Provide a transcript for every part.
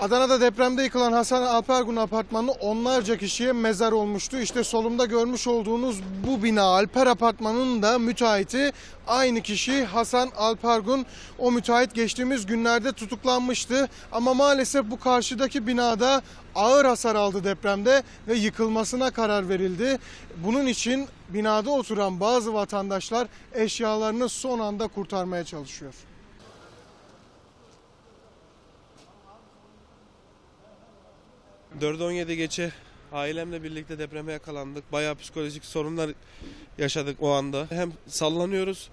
Adana'da depremde yıkılan Hasan Alpergun apartmanı onlarca kişiye mezar olmuştu. İşte solumda görmüş olduğunuz bu bina Alper Apartmanı'nın da müteahhiti aynı kişi Hasan Alpergun. O müteahhit geçtiğimiz günlerde tutuklanmıştı. Ama maalesef bu karşıdaki binada ağır hasar aldı depremde ve yıkılmasına karar verildi. Bunun için binada oturan bazı vatandaşlar eşyalarını son anda kurtarmaya çalışıyor. Dördü 17 geçe ailemle birlikte depreme yakalandık. Bayağı psikolojik sorunlar yaşadık o anda. Hem sallanıyoruz,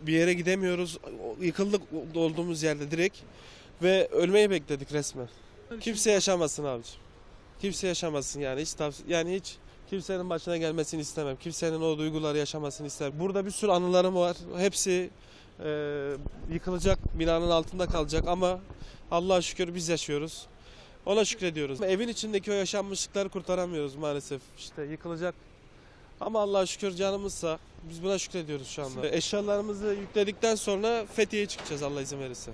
bir yere gidemiyoruz. Yıkıldık olduğumuz yerde direkt ve ölmeyi bekledik resmen. Kimse yaşamasın abicim. Kimse yaşamasın yani hiç tavsi- yani hiç kimsenin başına gelmesini istemem. Kimsenin o duyguları yaşamasını istemem. Burada bir sürü anılarım var. Hepsi e, yıkılacak, binanın altında kalacak ama Allah'a şükür biz yaşıyoruz. Ona şükrediyoruz. Evin içindeki o yaşanmışlıkları kurtaramıyoruz maalesef. İşte yıkılacak. Ama Allah'a şükür canımızsa biz buna şükrediyoruz şu anda. Eşyalarımızı yükledikten sonra Fethiye'ye çıkacağız Allah izin verirse.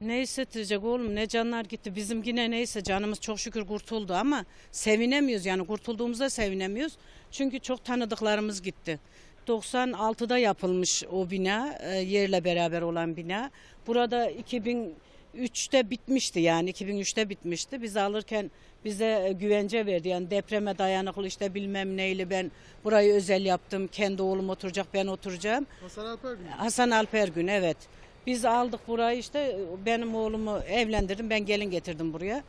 Ne hissettirecek oğlum ne canlar gitti. Bizim yine neyse canımız çok şükür kurtuldu ama sevinemiyoruz yani kurtulduğumuzda sevinemiyoruz. Çünkü çok tanıdıklarımız gitti. 96'da yapılmış o bina e, yerle beraber olan bina. Burada 2003'te bitmişti yani 2003'te bitmişti. Biz alırken bize e, güvence verdi yani depreme dayanıklı işte bilmem neyle ben burayı özel yaptım. Kendi oğlum oturacak ben oturacağım. Hasan Alpergun. Hasan Alper Gün evet. Biz aldık burayı işte benim oğlumu evlendirdim ben gelin getirdim buraya.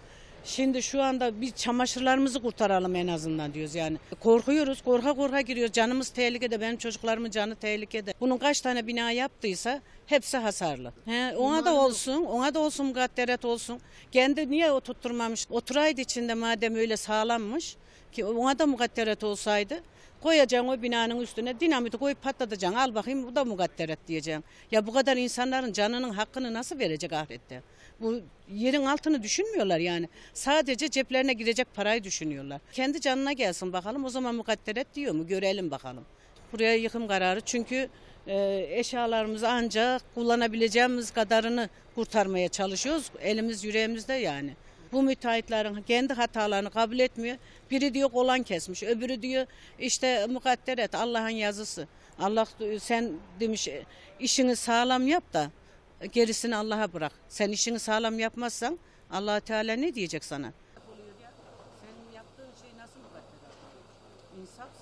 Şimdi şu anda bir çamaşırlarımızı kurtaralım en azından diyoruz yani. Korkuyoruz, korka korka giriyoruz. Canımız tehlikede, benim çocuklarımın canı tehlikede. Bunun kaç tane bina yaptıysa hepsi hasarlı. He, ona da olsun, ona da olsun mukadderet olsun. Kendi niye oturtturmamış? Oturaydı içinde madem öyle sağlammış ki ona da mukadderet olsaydı koyacaksın o binanın üstüne dinamiti koyup patlatacaksın. Al bakayım bu da mukadderet diyeceksin. Ya bu kadar insanların canının hakkını nasıl verecek ahirette? Bu yerin altını düşünmüyorlar yani. Sadece ceplerine girecek parayı düşünüyorlar. Kendi canına gelsin bakalım o zaman mukadderet diyor mu? Görelim bakalım. Buraya yıkım kararı çünkü e, eşyalarımızı ancak kullanabileceğimiz kadarını kurtarmaya çalışıyoruz. Elimiz yüreğimizde yani. Bu müteahhitlerin kendi hatalarını kabul etmiyor. Biri diyor kolan kesmiş, öbürü diyor işte mukadder et Allah'ın yazısı. Allah sen demiş işini sağlam yap da gerisini Allah'a bırak. Sen işini sağlam yapmazsan allah Teala ne diyecek sana? Senin yaptığın şey nasıl mukadder? İnsafsız.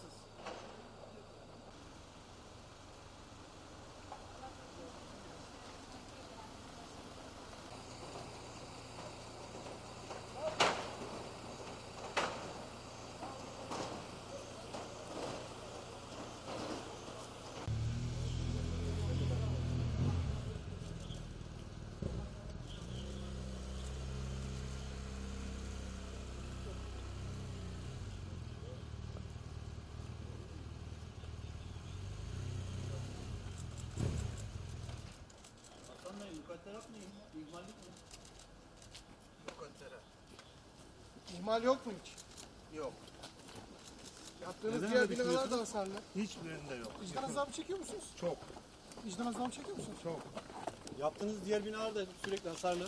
İhmal yok mu hiç? Yok. Yaptığınız Neden diğer öyle binalar da hasarlı. Hiçbirinde yok. Vicdan azabı çekiyor musunuz? Çok. Vicdan azabı çekiyor musunuz? Çok. Yaptığınız diğer binalar da sürekli hasarlı.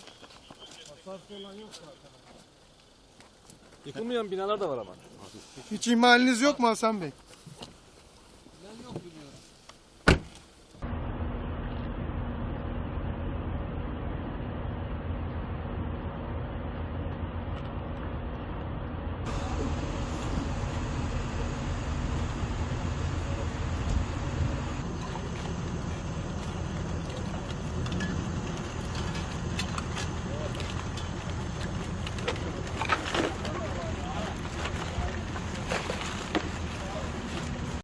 Yıkılmayan binalar da var ama. Hiç ihmaliniz yok mu Hasan Bey?